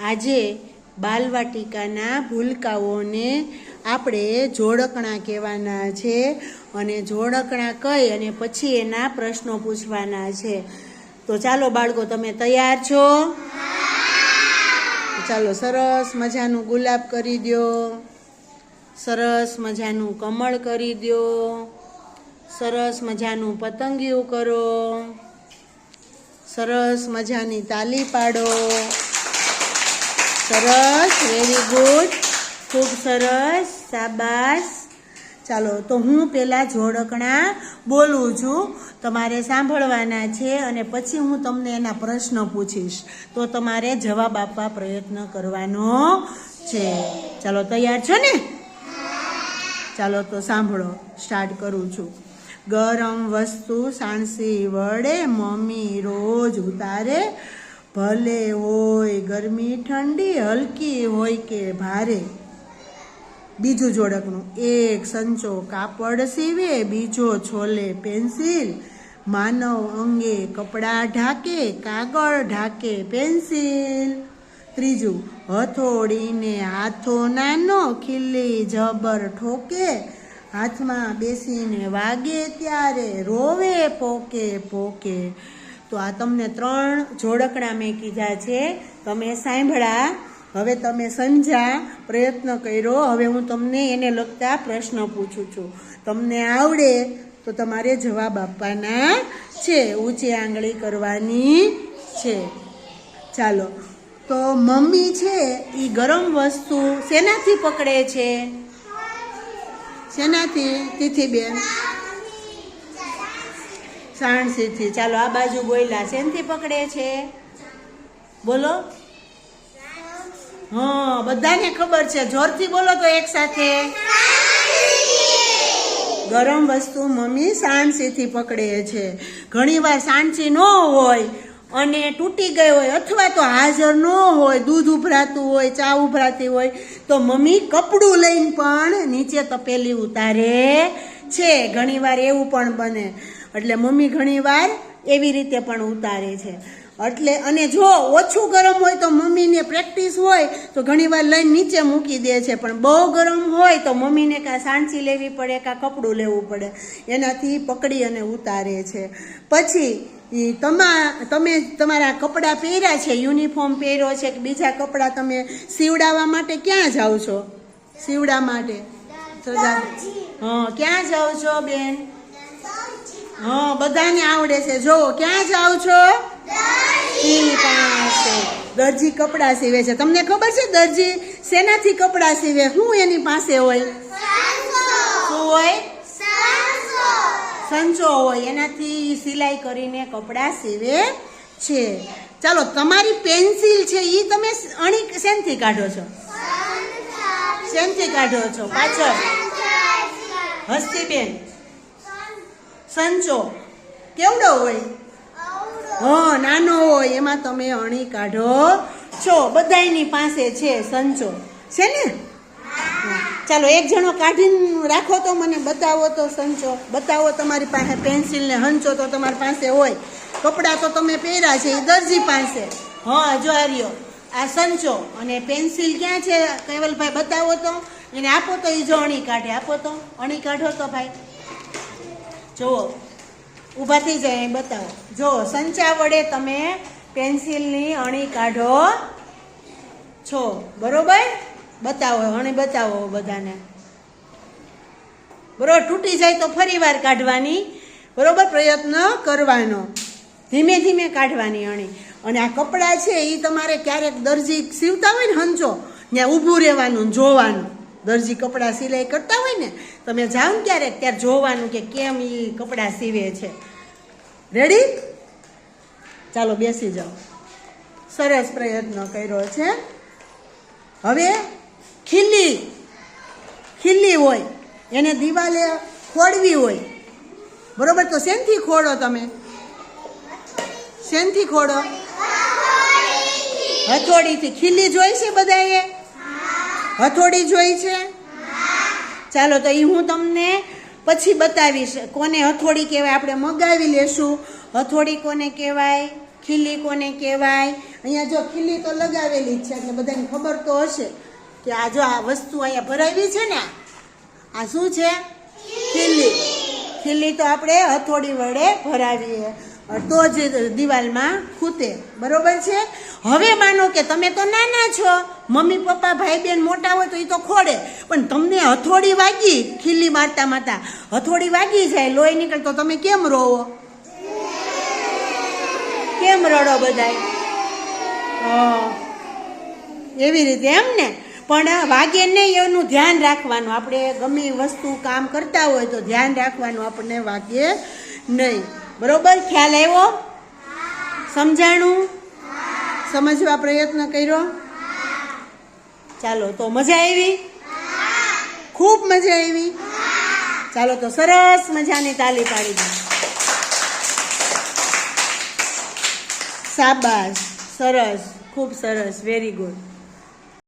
આજે બાલવાટિકાના ભૂલકાઓને આપણે જોડકણા કહેવાના છે અને જોડકણા કહી અને પછી એના પ્રશ્નો પૂછવાના છે. તો ચાલો બાળકો, તમે તૈયાર છો? ચાલો, સરસ મજાનું ગુલાબ કરી દ્યો સરસ મજાનું કમળ કરી દો. સરસ મજાનું પતંગિયું કરો. સરસ મજાની તાલી પાડો. સરસ વેરી ગુડ ખૂબ સરસ સાબાસ ચાલો, તો હું પહેલાં જોડકણા બોલું છું. તમારે સાંભળવાના છે અને પછી હું તમને એના પ્રશ્ન પૂછીશ. તો તમારે જવાબ આપવા પ્રયત્ન કરવાનો છે. ચાલો, તૈયાર છો ને? ચાલો, તો સાંભળો. સ્ટાર્ટ કરું છું. ગરમ વસ્તુ સાણસી વડે મમ્મી રોજ ઉતારે. ભલે હોય ગરમી ઠંડી, હલકી હોય કે ભારે. બીજું જોડકનું, એક સંચો કાપડ સીવે, બીજો છોલે પેન્સિલ. માનવ અંગે કપડાં ઢાકે, કાગળ ઢાકે પેન્સિલ. ત્રીજું, હથોડીને હાથો નાનો, ખીલ્લી જબર ઠોકે. હાથમાં બેસીને વાગે ત્યારે રોવે, પોકે પોકે. તો આ તમને ત્રણ જોડકણા મેં કીધા છે. તમે સાંભળા હવે તમે સમજા પ્રયત્ન કર્યો. હવે હું તમને એને લગતા પ્રશ્ન પૂછું છું. તમને આવડે તો તમારે જવાબ આપવાના છે. ઊંચી આંગળી કરવાની છે. ચાલો. તો મમ્મી છે એ ગરમ વસ્તુ શેનાથી પકડે છે? શેનાથી? તિથિબેન? સાણસીથી ચાલો આ બાજુ બોયલા શેનથી પકડે છે. બોલો. હા, બધાને ખબર છે. જોરથી બોલો તો એક સાથે. ગરમ વસ્તુ મમ્મી સાણસીથી પકડે છે. ઘણીવાર સાણસી ન હોય અને તૂટી ગઈ હોય અથવા તો હાજર ન હોય, દૂધ ઉભરાતું હોય, ચા ઉભરાતી હોય, તો મમ્મી કપડું લઈને પણ નીચે તપેલી ઉતારે છે. ઘણીવાર એવું પણ બને. એટલે મમ્મી ઘણીવાર એવી રીતે પણ ઉતારે છે. એટલે અને જો ઓછું ગરમ હોય તો મમ્મીને પ્રેક્ટિસ હોય તો ઘણીવાર લઈને નીચે મૂકી દે છે. પણ બહુ ગરમ હોય તો મમ્મીને કાં સાણસી લેવી પડે કાં કપડું લેવું પડે. એનાથી પકડી અને ઉતારે છે. પછી તમા તમે તમારા કપડાં પહેર્યા છે? યુનિફોર્મ પહેર્યો છે કે બીજા કપડાં તમે સીવડાવવા માટે ક્યાં જાઓ છો? સીવડા માટે? હા ક્યાં જાઓ છો બેન? હા બધાને આવડે છે. જો ક્યાં જાઓ છો? પાસે. દરજી કપડાં સીવે છે. તમને ખબર છે દરજી શેનાથી કપડાં સીવે? હું એની પાસે હોય? શું હોય? સંચો હોય. એનાથી સિલાઈ કરીને કપડાં સીવે છે. ચાલો તમારી પેન્સિલ છે એ તમે અણી શેનથી કાઢો છો? શેનથી કાઢો છો? પાછળ. હસ્તીબેન. સંચો કેવડો હોય? હા નાનો હોય એમાં તમે અણી કાઢો. છો બધાયની પાસે છે સંચો છે ને? ચાલો એક જણો કાઢીને રાખો તો મને બતાવો તો સંચો બતાવો તમારી પાસે પેન્સિલ ને હંચો તો તમારી પાસે હોય. કપડાં તો તમે પહેર્યા છે એ દરજી પાસે. હા જો આર્યો આ સંચો અને પેન્સિલ ક્યાં છે? કેવલભાઈ બતાવો તો. એને આપો તો એ જો અણી કાઢે. આપો તો. અણી કાઢો તો ભાઈ. જુઓ, ઊભા થઈ જાય અહીં, બતાવો. જો સંચા વડે તમે પેન્સિલની અણી કાઢો છો. બરોબર? બતાવો, અણી બતાવો બધાને. બરોબર, તૂટી જાય તો ફરી વાર કાઢવાની. બરોબર, પ્રયત્ન કરવાનો. ધીમે ધીમે કાઢવાની અણી. અને આ કપડાં છે એ તમારે ક્યારેક દરજી સીવતા હોય ને હંચો ત્યાં ઊભું રહેવાનું, જોવાનું. દરજી કપડાં સિલાઈ કરતા હોય ને તમે જાઓ ને ક્યારેક, ત્યારે જોવાનું કે કેમ એ કપડાં સીવે છે. રેડી ચાલો બેસી જાઓ. સરસ પ્રયત્ન કર્યો છે. હવે ખીલી. ખીલી હોય, એને દિવાલે ખોડવી હોય. બરોબર? તો શેનથી ખોડો તમે? શેનથી ખોડો હથોડીથી. ખીલ્લી જોઈ છે બધાએ? હથોડી જોઈ છે? ચાલો, તો એ હું તમને પછી બતાવીશ. કોને હથોડી કહેવાય? આપણે મગાવી લેશું. હથોડી કોને કહેવાય? ખીલી કોને કહેવાય? અહીંયા જો ખીલી તો લગાવેલી જ છે, એટલે બધાને ખબર તો હશે કે આ જો આ વસ્તુ અહીંયા ભરાવી છે ને, આ શું છે? ખીલી. ખીલી તો આપણે હથોડી વડે ભરાવીએ. તો જ દિવાલમાં ખૂતે બરોબર છે? હવે માનો કે તમે તો નાના છો. મમ્મી, પપ્પા ભાઈ બેન મોટા હોય તો એ તો ખોડે. પણ તમને હથોડી વાગી ખીલી મારતા મારતા. હથોડી વાગી જાય, લોહી નીકળે તો તમે કેમ રોવો? કેમ રડો બધાય. એવી રીતે એમ ને? પણ વાગે નહીં એનું ધ્યાન રાખવાનું. આપણે ગમે વસ્તુ કામ કરતા હોય તો ધ્યાન રાખવાનું. આપણને વાગે નહીં. બરોબર? ખ્યાલ આવ્યો? સમજાણું? સમજવા પ્રયત્ન કર્યો? ચાલો, તો મજા આવી? ખૂબ મજા આવી. ચાલો, તો સરસ મજાની તાલી પાડી દો સાબાસ સરસ. ખૂબ સરસ. Very good